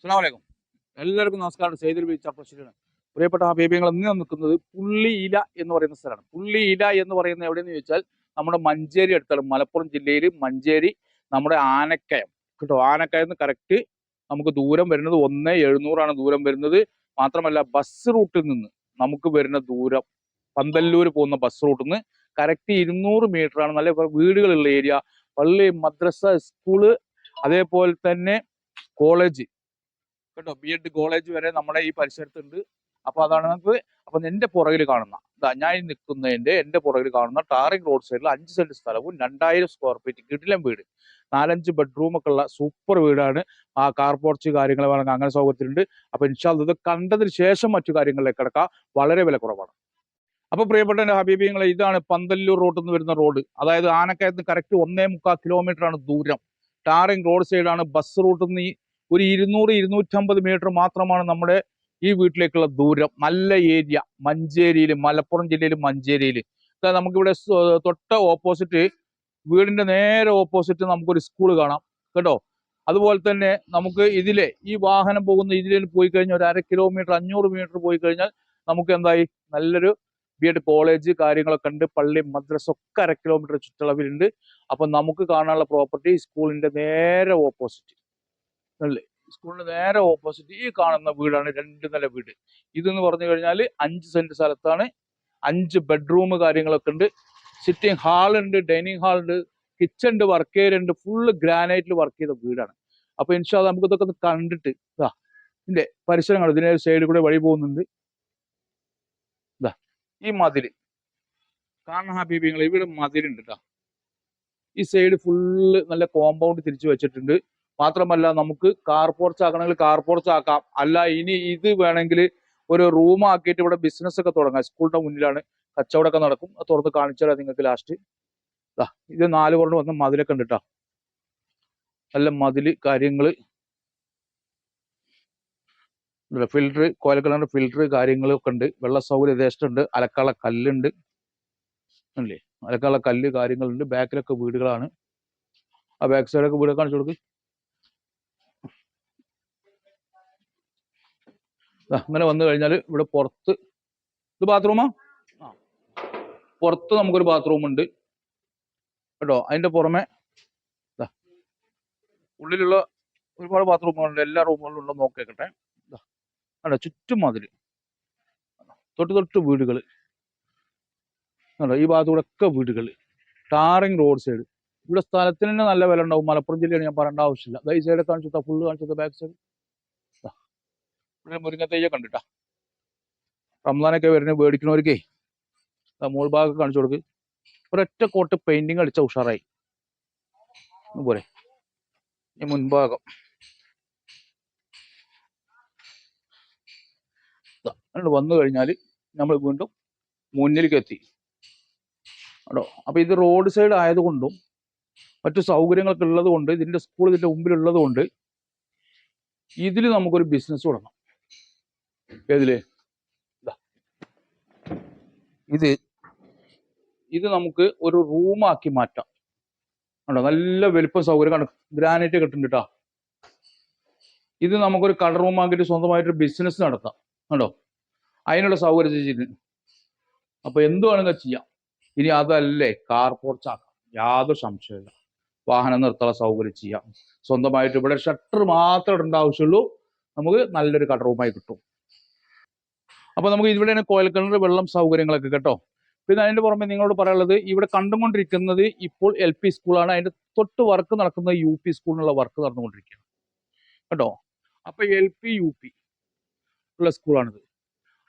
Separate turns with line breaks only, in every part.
അസ്സലാമലൈക്കും. എല്ലാവർക്കും നമസ്കാരം. സെയ്തിൽ ബീച്ച് പ്രസിഡന്റ് പ്രിയപ്പെട്ട ആ ബേബിയങ്ങൾ ഇന്ന് നിൽക്കുന്നത് പുള്ളി ഇല എന്ന് പറയുന്ന സ്ഥലമാണ്. പുള്ളി ഇല എന്ന് പറയുന്നത് എവിടെയെന്ന് ചോദിച്ചാൽ നമ്മുടെ മഞ്ചേരി അടുത്താണ്. മലപ്പുറം ജില്ലയിൽ മഞ്ചേരി നമ്മുടെ ആനക്കയം. കേട്ടോ ആനക്കയം എന്ന് കറക്റ്റ് നമുക്ക് ദൂരം വരുന്നത് ഒന്ന് എഴുന്നൂറാണ് ദൂരം വരുന്നത്. മാത്രമല്ല ബസ് റൂട്ടിൽ നിന്ന് നമുക്ക് വരുന്ന ദൂരം പന്തല്ലൂർ പോകുന്ന ബസ് റൂട്ടിൽ നിന്ന് കറക്റ്റ് ഇരുന്നൂറ് ആണ്. നല്ല വീടുകളുള്ള ഏരിയ പള്ളി മദ്രസ സ്കൂൾ അതേപോലെ തന്നെ കോളേജ് കേട്ടോ ബി എഡ് കോളേജ് വരെ നമ്മുടെ ഈ പരിസരത്തുണ്ട്. അപ്പൊ അതാണ് നമുക്ക് അപ്പൊ എന്റെ പുറകിൽ കാണുന്ന. ഞാൻ ഈ നിൽക്കുന്നതിന്റെ എന്റെ പുറകിൽ കാണുന്ന ടാറിംഗ് റോഡ് സൈഡിൽ അഞ്ച് സെന്റ് സ്ഥലവും രണ്ടായിരം സ്ക്വയർ ഫീറ്റ് കിടിലം വീട്. നാലഞ്ച് ബെഡ്റൂം ഒക്കെ ഉള്ള സൂപ്പർ വീടാണ്. ആ കാർ പോർച്ച് കാര്യങ്ങൾ വേണമെങ്കിൽ അങ്ങനെ സൗകര്യത്തിലുണ്ട്. അപ്പൊ ഇൻഷാൽ ഇത് കണ്ടതിന് ശേഷം മറ്റു കാര്യങ്ങളിലേക്ക് കിടക്കാം. വളരെ വില കുറവാണ്. അപ്പൊ പ്രിയപ്പെട്ട എന്റെ ഹബീബിങ്ങളെ ഇതാണ് പന്തല്ലൂർ റോഡിൽ നിന്ന് വരുന്ന റോഡ് അതായത് ആനക്കയത്ത് കറക്റ്റ് ഒന്നേ മുക്കാൽ കിലോമീറ്റർ ആണ് ദൂരം. ടാറിംഗ് റോഡ് സൈഡാണ് ബസ് റൂട്ടിൽ നിന്ന് ഒരു ഇരുന്നൂറ് ഇരുന്നൂറ്റമ്പത് മീറ്റർ മാത്രമാണ് നമ്മുടെ ഈ വീട്ടിലേക്കുള്ള ദൂരം. നല്ല ഏരിയ മഞ്ചേരിയിൽ മലപ്പുറം ജില്ലയിൽ മഞ്ചേരിയിൽ നമുക്കിവിടെ തൊട്ട ഓപ്പോസിറ്റ് വീടിന്റെ നേരെ ഓപ്പോസിറ്റ് നമുക്കൊരു സ്കൂൾ കാണാം. കേട്ടോ? അതുപോലെ തന്നെ നമുക്ക് ഇതിലെ ഈ വാഹനം പോകുന്ന ഇതിൽ പോയി കഴിഞ്ഞാൽ ഒരു അര കിലോമീറ്റർ അഞ്ഞൂറ് മീറ്റർ പോയി കഴിഞ്ഞാൽ നമുക്ക് എന്തായി? നല്ലൊരു ബി എഡ് കോളേജ് കാര്യങ്ങളൊക്കെ ഉണ്ട്. പള്ളി മദ്രസ ഒക്കെ അര കിലോമീറ്റർ ചുറ്റളവിലുണ്ട്. അപ്പം നമുക്ക് കാണാനുള്ള പ്രോപ്പർട്ടി സ്കൂളിന്റെ നേരെ ഓപ്പോസിറ്റ് അല്ലേ? സ്കൂളിന് നേരെ ഓപ്പോസിറ്റ് ഈ കാണുന്ന വീടാണ് രണ്ട് നില വീട്. ഇതെന്ന് പറഞ്ഞു കഴിഞ്ഞാൽ അഞ്ച് സെന്റ് സ്ഥലത്താണ്. അഞ്ച് ബെഡ്റൂം കാര്യങ്ങളൊക്കെ ഉണ്ട്. സിറ്റിംഗ് ഹാൾ ഉണ്ട് ഡൈനിങ് ഹാൾ ഉണ്ട് കിച്ചൺ ഉണ്ട് വർക്ക് ഏരിയ ഉണ്ട്. ഫുള്ള് ഗ്രാനൈറ്റിൽ വർക്ക് ചെയ്ത വീടാണ്. അപ്പൊ ഇൻഷാ നമുക്ക് ഇതൊക്കെ ഒന്ന് കണ്ടിട്ട് ഇതാ ഇതിന്റെ പരിസരങ്ങൾ ഇതിനെ സൈഡിൽ കൂടെ വഴി പോകുന്നുണ്ട്. ഇതാ ഈ മതിൽ. കാണുന്ന ഹാബീബിങ്ങൾ ഇവിടെ മതിലുണ്ട് കേട്ടോ ഈ സൈഡ് ഫുള്ള് നല്ല കോമ്പൗണ്ട് തിരിച്ചു വെച്ചിട്ടുണ്ട്. മാത്രമല്ല നമുക്ക് കാർ പോർച്ച് ആക്കണമെങ്കിൽ കാർ പോർച്ച് ആക്കാം അല്ല ഇനി ഇത് വേണമെങ്കിൽ ഒരു റൂം ആക്കിയിട്ട് ഇവിടെ ബിസിനസ് ഒക്കെ തുടങ്ങാം. സ്കൂളിന്റെ മുന്നിലാണ് കച്ചവടമൊക്കെ നടക്കും. അത് തുറന്ന് കാണിച്ചാൽ നിങ്ങൾക്ക് ലാസ്റ്റ് ഇത് നാല് കൊണ്ട് വന്ന മതിലൊക്കെ ഉണ്ട് നല്ല മതിൽ കാര്യങ്ങൾ ഫിൽറ്റർ കോലക്കളറിന്റെ ഫിൽറ്റർ കാര്യങ്ങളൊക്കെ ഉണ്ട്. വെള്ള സൗകര്യം യഥേഷ്ടമുണ്ട് അലക്കാള കല്ലുണ്ട്. അല്ലേ അലക്കാള കല്ല് കാര്യങ്ങളുണ്ട്. ബാക്കിലൊക്കെ വീടുകളാണ്. ആ ബാക്ക് സൈഡൊക്കെ വീട് കാണിച്ചു കൊടുക്ക്. അങ്ങനെ വന്നു കഴിഞ്ഞാൽ ഇവിടെ പുറത്ത് ഇത് ബാത്റൂമാ ആ? പുറത്ത് നമുക്കൊരു ബാത്റൂം ഉണ്ട്. കേട്ടോ? അതിന്റെ പുറമെ ഉള്ളിലുള്ള ഒരുപാട് ബാത്റൂമുകളുണ്ട് എല്ലാ റൂമുകളിലും ഉണ്ടോ നോക്കിയേക്കട്ടെ. അല്ല ചുറ്റും മതിൽ തൊട്ട് തൊട്ട് വീടുകൾ ഈ ഭാഗത്തൂടെ ഒക്കെ വീടുകൾ ടാറിങ് റോഡ് സൈഡ് ഇവിടെ സ്ഥലത്തിന് തന്നെ നല്ല വില ഉണ്ടാവും. മലപ്പുറം ജില്ലയാണ് ഞാൻ പറയേണ്ട ആവശ്യമില്ല. ഈ സൈഡ് കാണിച്ചു ഫുള്ള് കാണിച്ചു ബാക്ക് സൈഡ് ഇവിടെ മുരിങ്ങത്തേജ കണ്ടിട്ടാ. റംസാനൊക്കെ വരുന്ന മേടിക്കണവർക്കേ മോൾ ഭാഗം കാണിച്ചു കൊടുക്ക്. ഒരൊറ്റ കോട്ട് പെയിന്റിങ് അടിച്ച ഉഷാറായി. പോരെ. ഈ മുൻഭാഗം. അങ്ങോട്ട് വന്നു കഴിഞ്ഞാൽ നമ്മൾ വീണ്ടും മുന്നിലേക്ക് എത്തി. കേട്ടോ അപ്പൊ ഇത് റോഡ് സൈഡ് ആയതുകൊണ്ടും മറ്റു സൗകര്യങ്ങളൊക്കെ ഉള്ളത് കൊണ്ട് ഇതിന്റെ സ്കൂൾ ഇതിന്റെ മുമ്പിലുള്ളത് കൊണ്ട് ഇതിൽ നമുക്കൊരു ബിസിനസ് തുടങ്ങാം. ഏതിൽ. ഇത് ഇത് നമുക്ക് ഒരു റൂമാക്കി മാറ്റാം. കണ്ടോ? നല്ല വലിപ്പം സൗകര്യം. കണ്ടോ? ഗ്രാനൈറ്റ് കിട്ടുന്നുണ്ട് കേട്ടോ ഇത് നമുക്കൊരു റൂം റൂമാക്കിയിട്ട് സ്വന്തമായിട്ട് ബിസിനസ് നടത്താം. കണ്ടോ? അതിനുള്ള സൗകര്യം ചെയ്തിട്ടുണ്ട് അപ്പൊ എന്ത് വേണമെങ്കിൽ ചെയ്യാം. ഇനി അതല്ലേ കാർ പോർച്ച് ആക്കാം. യാതൊരു സംശയമില്ല വാഹനം നിർത്താനുള്ള സൗകര്യം ചെയ്യാം. സ്വന്തമായിട്ട് ഇവിടെ ഷട്ടർ മാത്രം ഇടേണ്ട ആവശ്യമുള്ളൂ. നമുക്ക് നല്ലൊരു കളർ റൂമായി കിട്ടും. അപ്പൊ നമുക്ക് ഇവിടെയാണ് കോയൽക്കിണർ വെള്ളം സൗകര്യങ്ങളൊക്കെ കേട്ടോ. പിന്നെ അതിന്റെ പുറമെ നിങ്ങളോട് പറയാനുള്ളത് ഇവിടെ കണ്ടുകൊണ്ടിരിക്കുന്നത് ഇപ്പോൾ എൽ പി സ്കൂളാണ് അതിന്റെ തൊട്ട് വർക്ക് നടക്കുന്നത് യു പി സ്കൂളിനുള്ള വർക്ക് നടന്നുകൊണ്ടിരിക്കുകയാണ്. കേട്ടോ? അപ്പോൾ എൽ പി യു പി ഉള്ള സ്കൂളാണിത്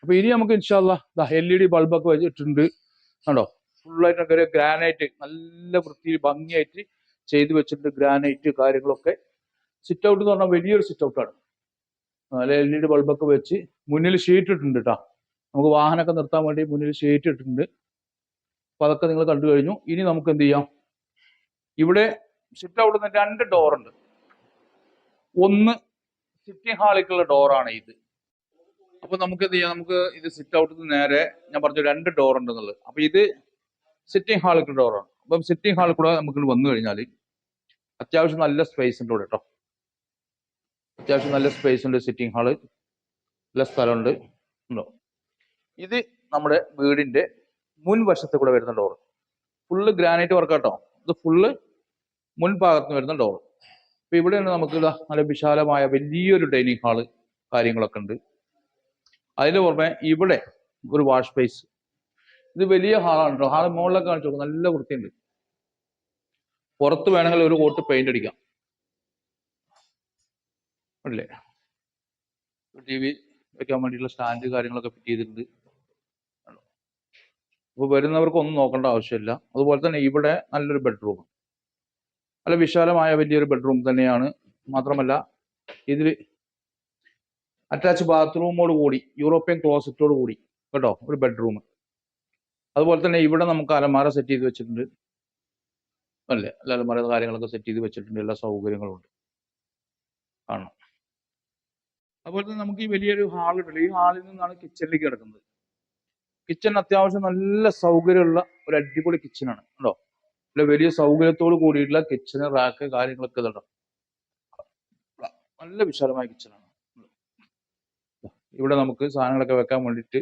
അപ്പൊ ഇനി നമുക്ക് ഇൻഷാല്ല എൽ ഇ ഡി ബൾബൊക്കെ വെച്ചിട്ടുണ്ട്. കണ്ടോ? ഫുള്ളായിട്ട് ഒരു ഗ്രാനൈറ്റ് നല്ല വൃത്തിയിൽ ഭംഗിയായിട്ട് ചെയ്തു വെച്ചിട്ടുണ്ട് ഗ്രാനൈറ്റ് കാര്യങ്ങളൊക്കെ. സിറ്റ് ഔട്ട് എന്ന് പറഞ്ഞാൽ വലിയൊരു സിറ്റ് ഔട്ടാണ് നല്ല എൽ ഇ ഡി ബൾബൊക്കെ വെച്ച് മുന്നിൽ ഷീറ്റ് ഇട്ടിട്ടുണ്ട് കേട്ടോ നമുക്ക് വാഹനമൊക്കെ നിർത്താൻ വേണ്ടി മുന്നിൽ ഷീറ്റ് ഇട്ടിട്ടുണ്ട്. അപ്പോൾ അതൊക്കെ നിങ്ങൾ കണ്ടു കഴിഞ്ഞു. ഇനി നമുക്ക് എന്ത് ചെയ്യാം? ഇവിടെ സിറ്റ് ഔട്ടിൽ നിന്ന് രണ്ട് ഡോറുണ്ട് ഒന്ന് സിറ്റിംഗ് ഹാളിലേക്കുള്ള ഡോറാണ് ഇത്. അപ്പൊ നമുക്ക് എന്ത് ചെയ്യാം? നമുക്ക് ഇത് സിറ്റ് നിന്ന് നേരെ ഞാൻ പറഞ്ഞു രണ്ട് ഡോർ എന്നുള്ളത് അപ്പൊ ഇത് സിറ്റിംഗ് ഹാളിലേക്കുള്ള ഡോറാണ് അപ്പം സിറ്റിംഗ് ഹാളിൽ കൂടെ നമുക്ക് വന്നു കഴിഞ്ഞാൽ അത്യാവശ്യം നല്ല സ്പേസ് ഉണ്ട് ഇവിടെ കേട്ടോ അത്യാവശ്യം നല്ല സ്പേസ് ഉണ്ട് സിറ്റിംഗ് ഹാൾ നല്ല സ്ഥലമുണ്ട്. ഇത് നമ്മുടെ വീടിന്റെ മുൻവശത്ത് കൂടെ വരുന്ന ഡോർ ഫുള്ള് ഗ്രാനൈറ്റ് വർക്ക് കേട്ടോ ഇത് ഫുള്ള് മുൻഭാഗത്ത് വരുന്ന ഡോർ അപ്പൊ ഇവിടെയാണ് നമുക്ക് നല്ല വിശാലമായ വലിയൊരു ഡൈനിങ് ഹാൾ കാര്യങ്ങളൊക്കെ ഉണ്ട്. അതിന് പുറമെ ഇവിടെ ഒരു വാഷ് സ്പേസ് ഇത് വലിയ ഹാളാണ് കേട്ടോ ഹാൾ മുകളിലൊക്കെ കാണിച്ചു നല്ല വൃത്തിയുണ്ട്. പുറത്ത് വേണമെങ്കിൽ ഒരു കോട്ട് പെയിന്റ് അടിക്കാം. അല്ലേ? ടി വി വെക്കാൻ വേണ്ടിയിട്ടുള്ള സ്റ്റാൻഡ് കാര്യങ്ങളൊക്കെ ഫിറ്റ് ചെയ്തിട്ടുണ്ട്. അപ്പൊ വരുന്നവർക്ക് ഒന്നും നോക്കേണ്ട ആവശ്യമില്ല. അതുപോലെ തന്നെ ഇവിടെ നല്ലൊരു ബെഡ്റൂം നല്ല വിശാലമായ വലിയൊരു ബെഡ്റൂം തന്നെയാണ്. മാത്രമല്ല ഇതിൽ അറ്റാച്ച് ബാത്റൂമോട് കൂടി യൂറോപ്യൻ ക്ലോസറ്റോട് കൂടി കേട്ടോ ഒരു ബെഡ്റൂം അതുപോലെ തന്നെ ഇവിടെ നമുക്ക് അലമാര സെറ്റ് ചെയ്ത് വെച്ചിട്ടുണ്ട്. അല്ലേ? അല്ല അലമാര കാര്യങ്ങളൊക്കെ സെറ്റ് ചെയ്ത് വെച്ചിട്ടുണ്ട്. എല്ലാ സൗകര്യങ്ങളും ഉണ്ട്. കാണണം അതുപോലെ തന്നെ നമുക്ക് ഈ വലിയൊരു ഹാൾ ഉണ്ടല്ലോ. ഈ ഹാളിൽ നിന്നാണ് കിച്ചണിലേക്ക് കിടക്കുന്നത്. കിച്ചൺ അത്യാവശ്യം നല്ല സൗകര്യമുള്ള ഒരു അടിപൊളി കിച്ചണാണ് കേട്ടോ. നല്ല വലിയ സൗകര്യത്തോട് കൂടിയിട്ടുള്ള കിച്ചണ് റാക്ക് കാര്യങ്ങളൊക്കെ ഇതുണ്ടോ നല്ല വിശാലമായ കിച്ചണാണ് ഇവിടെ നമുക്ക് സാധനങ്ങളൊക്കെ വെക്കാൻ വേണ്ടിയിട്ട്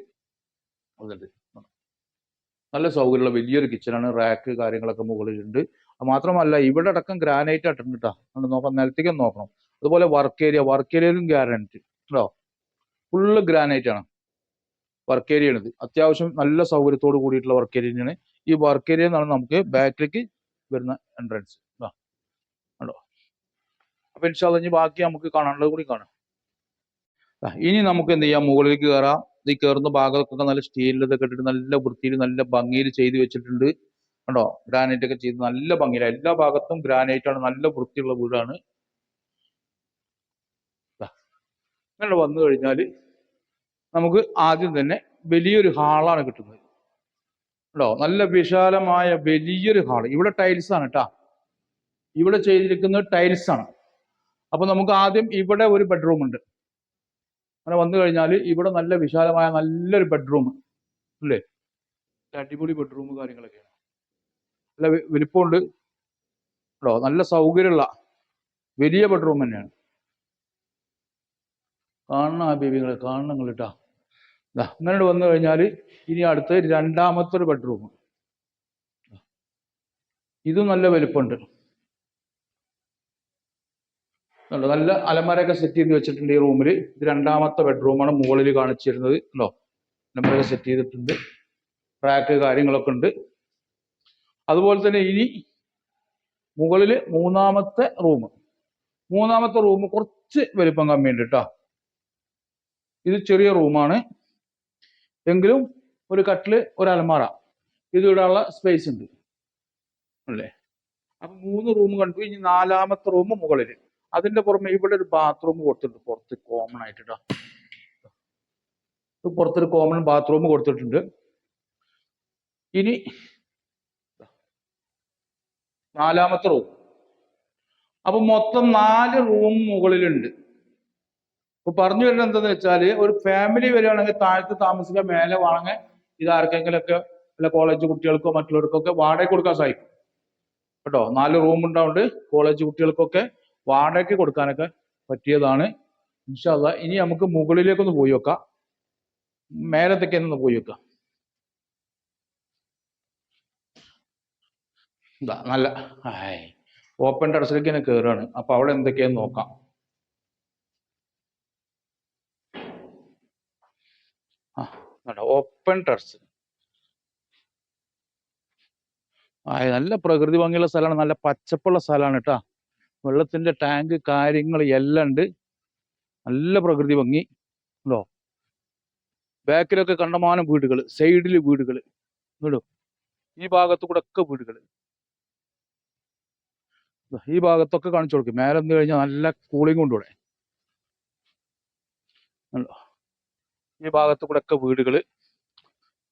നല്ല സൗകര്യമുള്ള വലിയൊരു കിച്ചണാണ് റാക്ക് കാര്യങ്ങളൊക്കെ മുകളിലുണ്ട്. മാത്രമല്ല ഇവിടെ അടക്കം ഗ്രാനൈറ്റ് ആയിട്ടുണ്ട് കേട്ടോ. നോക്കാം നിലത്തേക്ക് നോക്കണം. അതുപോലെ വർക്ക് ഏരിയ വർക്ക് ഏരിയയിലും ഗ്രാനൈറ്റ് കേട്ടോ ഫുള്ള് ഗ്രാനൈറ്റ് ആണ്. വർക്ക് ഏരിയ ഇത് അത്യാവശ്യം നല്ല സൗകര്യത്തോട് കൂടിയിട്ടുള്ള വർക്ക് ഏരിയ തന്നെയാണ്. ഈ വർക്ക് ഏരിയ എന്നാണ് നമുക്ക് ബാക്കിലേക്ക് വരുന്ന എൻട്രൻസ് കണ്ടോ? അപ്പൊ ഇൻഷാല്ല ഇനി ബാക്കി നമുക്ക് കാണാനുള്ളത് കൂടി കാണാം. ഇനി നമുക്ക് എന്ത് ചെയ്യാം? മുകളിലേക്ക് കയറാം ഈ കയറുന്ന ഭാഗത്തൊക്കെ നല്ല സ്റ്റീലിൽ ഇതൊക്കെ ഇട്ടിട്ട് നല്ല വൃത്തിയിൽ നല്ല ഭംഗിയിൽ ചെയ്ത് വെച്ചിട്ടുണ്ട്. കണ്ടോ? ഗ്രാനൈറ്റ് ഒക്കെ ചെയ്ത് നല്ല ഭംഗിയിൽ എല്ലാ ഭാഗത്തും ഗ്രാനൈറ്റ് ആണ്. നല്ല വൃത്തിയുള്ള വീടാണ്. ഇങ്ങനെ വന്നു കഴിഞ്ഞാൽ നമുക്ക് ആദ്യം തന്നെ വലിയൊരു ഹാളാണ് കിട്ടുന്നത്. കേട്ടോ നല്ല വിശാലമായ വലിയൊരു ഹാൾ ഇവിടെ ടൈൽസ് ആണ് കേട്ടാ ഇവിടെ ചെയ്തിരിക്കുന്നത് ടൈൽസ് ആണ്. അപ്പൊ നമുക്ക് ആദ്യം ഇവിടെ ഒരു ബെഡ്റൂം ഉണ്ട്. അങ്ങനെ വന്നു കഴിഞ്ഞാൽ ഇവിടെ നല്ല വിശാലമായ നല്ലൊരു ബെഡ്റൂം അല്ലേ? അടിപൊളി ബെഡ്റൂം കാര്യങ്ങളൊക്കെയാണ്. നല്ല വലിപ്പമുണ്ട്. കേട്ടോ നല്ല സൗകര്യമുള്ള വലിയ ബെഡ്റൂം തന്നെയാണ്. കാണണം ആ ബേബികളെ കാണണം കേട്ടാ ദാ, അങ്ങനെ വന്നു കഴിഞ്ഞാൽ ഇനി അടുത്ത് രണ്ടാമത്തെ ഒരു ബെഡ്റൂം ഇതും നല്ല വലുപ്പമുണ്ട് നല്ല അലമാരയൊക്കെ സെറ്റ് ചെയ്ത് വെച്ചിട്ടുണ്ട് ഈ റൂമിൽ ഇത് രണ്ടാമത്തെ ബെഡ്റൂമാണ് മുകളിൽ കാണിച്ചിരുന്നത്. ഉണ്ടോ അലമാരയൊക്കെ സെറ്റ് ചെയ്തിട്ടുണ്ട്. റാക്ക് കാര്യങ്ങളൊക്കെ ഉണ്ട്. അതുപോലെ തന്നെ ഇനി മുകളിൽ മൂന്നാമത്തെ റൂം മൂന്നാമത്തെ റൂം കുറച്ച് വലുപ്പം കമ്മിയുണ്ട് കേട്ടോ ഇത് ചെറിയ റൂമാണ് എങ്കിലും ഒരു കട്ടിൽ ഒരു അലമാറ ഇത് സ്പേസ് ഉണ്ട്. അല്ലേ? അപ്പൊ മൂന്ന് റൂം കണ്ടു. ഇനി നാലാമത്തെ റൂം മുകളിൽ അതിന്റെ പുറമെ ഇവിടെ ഒരു ബാത്റൂം കൊടുത്തിട്ടുണ്ട്. പുറത്ത് കോമൺ ആയിട്ട് പുറത്തൊരു കോമൺ ബാത്റൂം കൊടുത്തിട്ടുണ്ട്. ഇനി നാലാമത്തെ റൂം അപ്പൊ മൊത്തം നാല് റൂം മുകളിലുണ്ട്. ഇപ്പൊ പറഞ്ഞു വരുന്നത് എന്താന്ന് വെച്ചാൽ ഒരു ഫാമിലി വരികയാണെങ്കിൽ താഴത്ത് താമസിക്കാൻ മേലെ വാങ്ങ ഇത് ആർക്കെങ്കിലൊക്കെ വല്ല കോളേജ് കുട്ടികൾക്കോ മറ്റുള്ളവർക്കൊക്കെ വാടക കൊടുക്കാൻ സാധിക്കും. കേട്ടോ? നാല് റൂം ഉണ്ടാവുണ്ട് കോളേജ് കുട്ടികൾക്കൊക്കെ വാടകയ്ക്ക് കൊടുക്കാനൊക്കെ പറ്റിയതാണ്. ഇൻഷാല്ല ഇനി നമുക്ക് മുകളിലേക്കൊന്ന് പോയി വെക്കാം. മേലത്തേക്ക് ഒന്ന് പോയി വെക്കാം. നല്ല ഓപ്പൺ ടെറസിലേക്ക് തന്നെ കയറുകയാണ് അപ്പൊ അവിടെ എന്തൊക്കെയാന്ന് നോക്കാം ആ ഓപ്പൺ ടെറസ് നല്ല പ്രകൃതി ഭംഗിയുള്ള സ്ഥലമാണ്. നല്ല പച്ചപ്പുള്ള സ്ഥലമാണ് കേട്ടാ. വെള്ളത്തിന്റെ ടാങ്ക് കാര്യങ്ങൾ എല്ലാം ഉണ്ട്. നല്ല പ്രകൃതി ഭംഗി. ഉണ്ടോ ബാക്കിലൊക്കെ കണ്ടമാനം വീടുകൾ സൈഡിൽ വീടുകൾ ഇങ്ങോട്ടോ ഈ ഭാഗത്തു കൂടെ ഒക്കെ വീടുകൾ ഈ ഭാഗത്തൊക്കെ കാണിച്ചു കൊടുക്കും. മേലെ കഴിഞ്ഞാൽ നല്ല കൂളിംഗ് ഉണ്ട് ഇവിടെ. ഉണ്ടോ ഈ ഭാഗത്തു കൂടെ ഒക്കെ വീടുകൾ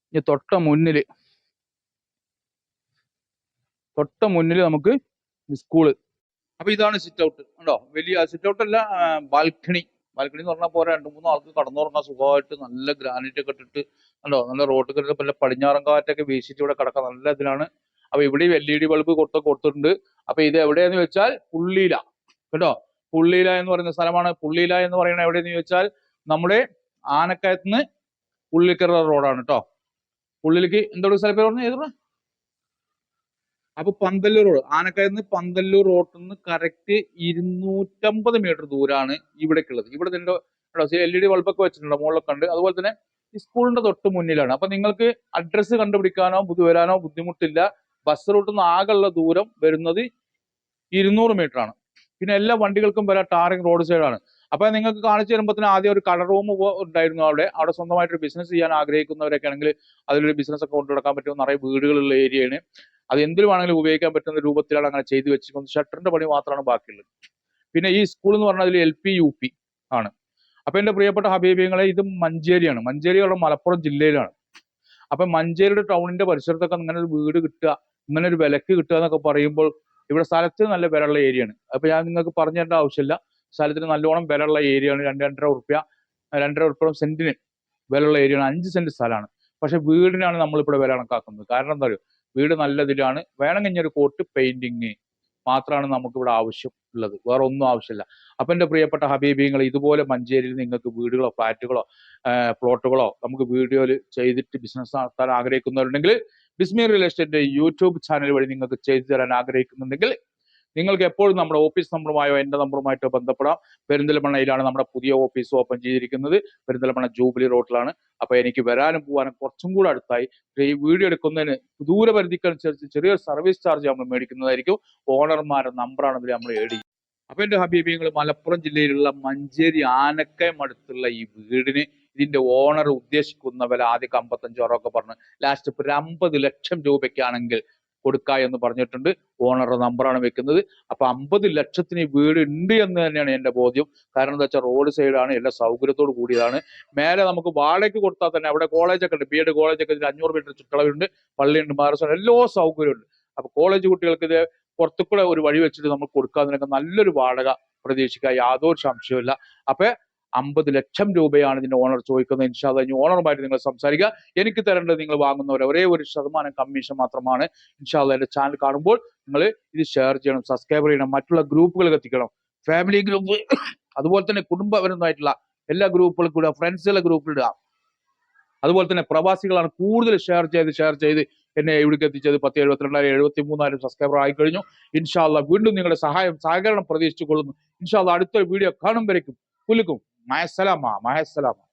ഇനി തൊട്ട മുന്നിൽ തൊട്ട മുന്നിൽ നമുക്ക് സ്കൂൾ. അപ്പൊ ഇതാണ് സിറ്റ് ഔട്ട് ഉണ്ടോ വലിയ സിറ്റ് ഔട്ട് അല്ല ബാൽക്കണി. ബാൽക്കണി എന്ന് പറഞ്ഞാൽ പോരാ രണ്ട് മൂന്ന് ആൾക്ക് കടന്നുറങ്ങാൻ സുഖമായിട്ട് നല്ല ഗ്രാനൈറ്റ് ഒക്കെ ഇട്ടിട്ട് ഉണ്ടോ നല്ല റോഡ് കയറി പല പടിഞ്ഞാറൻ കാറ്റൊക്കെ വീശിട്ട് ഇവിടെ കിടക്കാൻ നല്ല ഇതിലാണ്. അപ്പൊ ഇവിടെ എൽ ഇ ഡി ബൾബ് കൊടുത്ത കൊടുത്തിട്ടുണ്ട് അപ്പൊ ഇത് എവിടെയെന്ന് വെച്ചാൽ പുള്ളിയില. കേട്ടോ പുള്ളിയില എന്ന് പറയുന്ന സ്ഥലമാണ്. പുള്ളിയില എന്ന് പറയുന്നത് എവിടെയെന്ന് ചോദിച്ചാൽ നമ്മുടെ ആനക്കയത്ത് നിന്ന് റോഡാണ് കേട്ടോ പുള്ളിലേക്ക് എന്തോ സ്ഥലം പേര് പറഞ്ഞു? ഏത് അപ്പൊ പന്തല്ലൂർ റോഡ്. ആനക്കയത്ത് നിന്ന് പന്തല്ലൂർ റോഡിൽ നിന്ന് കറക്റ്റ് ഇരുന്നൂറ്റമ്പത് മീറ്റർ ദൂരാണ് ഇവിടേക്കുള്ളത്. ഇവിടെ ഇതിന്റെ എൽ ഇ ഡി ബൾബൊക്കെ വെച്ചിട്ടുണ്ട്? മുകളിലൊക്കെ ഉണ്ട് അതുപോലെ തന്നെ ഈ സ്കൂളിന്റെ തൊട്ട് മുന്നിലാണ്. അപ്പൊ നിങ്ങൾക്ക് അഡ്രസ്സ് കണ്ടുപിടിക്കാനോ വരാനോ ബുദ്ധിമുട്ടില്ല. ബസ് റൂട്ടിൽ നിന്ന് ആകെയുള്ള ദൂരം വരുന്നത് ഇരുന്നൂറ് മീറ്റർ ആണ് പിന്നെ എല്ലാ വണ്ടികൾക്കും വരാൻ ടാറിങ് റോഡ് സൈഡാണ്. അപ്പൊ നിങ്ങൾക്ക് കാണിച്ചു തരുമ്പോഴത്തേന് ആദ്യം ഒരു കളർ റൂം ഉണ്ടായിരുന്നു അവിടെ. അവിടെ സ്വന്തമായിട്ട് ഒരു ബിസിനസ് ചെയ്യാൻ ആഗ്രഹിക്കുന്നവരൊക്കെ ആണെങ്കിൽ അതിലൊരു ബിസിനസ് ഒക്കെ കൊണ്ടുനടക്കാൻ പറ്റുന്ന നിറയെ വീടുകളുള്ള ഏരിയയാണ് അത് എന്തിനു വേണമെങ്കിലും ഉപയോഗിക്കാൻ പറ്റുന്ന രൂപത്തിലാണ് അങ്ങനെ ചെയ്തു വെച്ചിരിക്കുന്നത്. ഷട്ടറിന്റെ പണി മാത്രമാണ് ബാക്കിയുള്ളത്. പിന്നെ ഈ സ്കൂൾ എന്ന് പറഞ്ഞാൽ അതിൽ എൽ പി യു പി ആണ്. അപ്പൊ എന്റെ പ്രിയപ്പെട്ട ഹബീബിങ്ങളെ ഇത് മഞ്ചേരിയാണ്. മഞ്ചേരി അവിടെ മലപ്പുറം ജില്ലയിലാണ്. അപ്പൊ മഞ്ചേരിയുടെ ടൗണിന്റെ പരിസരത്തൊക്കെ ഇങ്ങനെ ഒരു വീട് കിട്ടുക ഇങ്ങനെ ഒരു വിലക്ക് കിട്ടുക എന്നൊക്കെ പറയുമ്പോൾ ഇവിടെ സ്ഥലത്ത് നല്ല വിലയുള്ള ഏരിയയാണ് അപ്പൊ ഞാൻ നിങ്ങൾക്ക് പറഞ്ഞു തരേണ്ട ആവശ്യമില്ല. സ്ഥലത്തിന് നല്ലോണം വിലയുള്ള ഏരിയയാണ് രണ്ട് രണ്ടര ഉറുപ്പ്യ രണ്ടര ഉറുപ്പ്യ സെന്റിന് വിലയുള്ള ഏരിയയാണ് അഞ്ച് സെന്റ് സ്ഥലമാണ്. പക്ഷെ വീടിനാണ് നമ്മളിവിടെ വില കണക്കാക്കുന്നത്. കാരണം എന്താ പറയുക വീട് നല്ലതിലാണ്. വേണമെങ്കിൽ ഒരു കോട്ട് പെയിന്റിങ് മാത്രമാണ് നമുക്ക് ഇവിടെ ആവശ്യം ഉള്ളത്. വേറെ ഒന്നും ആവശ്യമില്ല. അപ്പൊ എന്റെ പ്രിയപ്പെട്ട ഹബീബിങ്ങൾ ഇതുപോലെ മഞ്ചേരിയിൽ നിങ്ങൾക്ക് വീടുകളോ ഫ്ലാറ്റുകളോ പ്ലോട്ടുകളോ നമുക്ക് വീഡിയോയിൽ ചെയ്തിട്ട് ബിസിനസ് നടത്താൻ ആഗ്രഹിക്കുന്നവരുണ്ടെങ്കിൽ Bismi real estate YouTube channel വഴി നിങ്ങൾക്ക് ചെയ്തു തരാൻ ആഗ്രഹിക്കുന്നുണ്ടെങ്കിൽ നിങ്ങൾക്ക് എപ്പോഴും നമ്മുടെ ഓഫീസ് നമ്പറുമായോ എന്റെ നമ്പറുമായിട്ടോ ബന്ധപ്പെടാം. പെരിന്തൽമണ്ണയിലാണ് നമ്മുടെ പുതിയ ഓഫീസ് ഓപ്പൺ ചെയ്തിരിക്കുന്നത്. പെരിന്തൽമണ്ണ ജൂബിലി റോഡിലാണ്. അപ്പൊ എനിക്ക് വരാനും പോകാനും കുറച്ചും കൂടെ അടുത്തായി. ഈ വീഡിയോ എടുക്കുന്നതിന് ദൂരപരിധിക്കനുസരിച്ച് ചെറിയൊരു സർവീസ് ചാർജ് നമ്മൾ മേടിക്കുന്നതായിരിക്കും. ഓണർമാരുടെ നമ്പറാണ് നമ്മൾ എഴുതി അപ്പൊ എന്റെ ഹബീബിങ്ങൾ മലപ്പുറം ജില്ലയിലുള്ള മഞ്ചേരി ആനക്കയം അടുത്തുള്ള ഈ വീടിന് ഇതിന്റെ ഓണർ ഉദ്ദേശിക്കുന്ന വില ആദ്യം അമ്പത്തഞ്ചോറൊക്കെ പറഞ്ഞ്. ലാസ്റ്റ് ഇപ്പൊ ഒരു അമ്പത് ലക്ഷം രൂപയ്ക്കാണെങ്കിൽ കൊടുക്ക എന്ന് പറഞ്ഞിട്ടുണ്ട്. ഓണറുടെ നമ്പറാണ് വെക്കുന്നത്. അപ്പൊ അമ്പത് ലക്ഷത്തിന് വീട് ഉണ്ട് എന്ന് തന്നെയാണ് എന്റെ ബോധ്യം. കാരണം എന്താ വെച്ചാൽ റോഡ് സൈഡാണ് എല്ലാ സൗകര്യത്തോട് കൂടിയതാണ്. മേലെ നമുക്ക് വാടകയ്ക്ക് കൊടുത്താൽ തന്നെ അവിടെ കോളേജൊക്കെ ഉണ്ട്. ബി എഡ് കോളേജൊക്കെ ഇതിൽ അഞ്ഞൂറ് മീറ്റർ ചുറ്റളവുണ്ട് പള്ളിയുണ്ട് മാരസോൺ എല്ലാ സൗകര്യമുണ്ട്. അപ്പൊ കോളേജ് കുട്ടികൾക്ക് ഇത് പുറത്തുകൂടെ ഒരു വഴി വെച്ചിട്ട് നമ്മൾ കൊടുക്കാതിനൊക്കെ നല്ലൊരു വാടക പ്രതീക്ഷിക്കുക യാതൊരു സംശയമില്ല അപ്പൊ അമ്പത് ലക്ഷം രൂപയാണ് ഇതിന്റെ ഓണർ ചോദിക്കുന്നത്. ഇൻഷാല്ല ഇനി ഓണറുമായിട്ട് നിങ്ങൾ സംസാരിക്കുക. എനിക്ക് തരേണ്ടത് നിങ്ങൾ വാങ്ങുന്നവരെ ഒരേ ഒരു ശതമാനം കമ്മീഷൻ മാത്രമാണ്. ഇൻഷാല്ല എന്റെ ചാനൽ കാണുമ്പോൾ നിങ്ങൾ ഇത് ഷെയർ ചെയ്യണം സബ്സ്ക്രൈബ് ചെയ്യണം മറ്റുള്ള ഗ്രൂപ്പുകൾ എത്തിക്കണം. ഫാമിലി ഗ്രൂപ്പ് അതുപോലെ തന്നെ കുടുംബപരമായിട്ടുള്ള എല്ലാ ഗ്രൂപ്പുകളും കൂടെ ഫ്രണ്ട്സുകളുടെ ഗ്രൂപ്പിലിടുക അതുപോലെ തന്നെ പ്രവാസികളാണ് കൂടുതൽ ഷെയർ ചെയ്ത് ഷെയർ ചെയ്ത് എന്നെ ഇവിടേക്ക് എത്തിച്ചത്. പത്ത് എഴുപത്തിരണ്ടായിരം എഴുപത്തി മൂന്നായിരം സബ്സ്ക്രൈബർ ആയി കഴിഞ്ഞു ഇൻഷാല്ല വീണ്ടും നിങ്ങളുടെ സഹായം സഹകരണം പ്രതീക്ഷിച്ചു കൊള്ളുന്നു ഇൻഷാല്ല അടുത്തൊരു വീഡിയോ കാണും വരയ്ക്കും. مع السلامة مع السلامة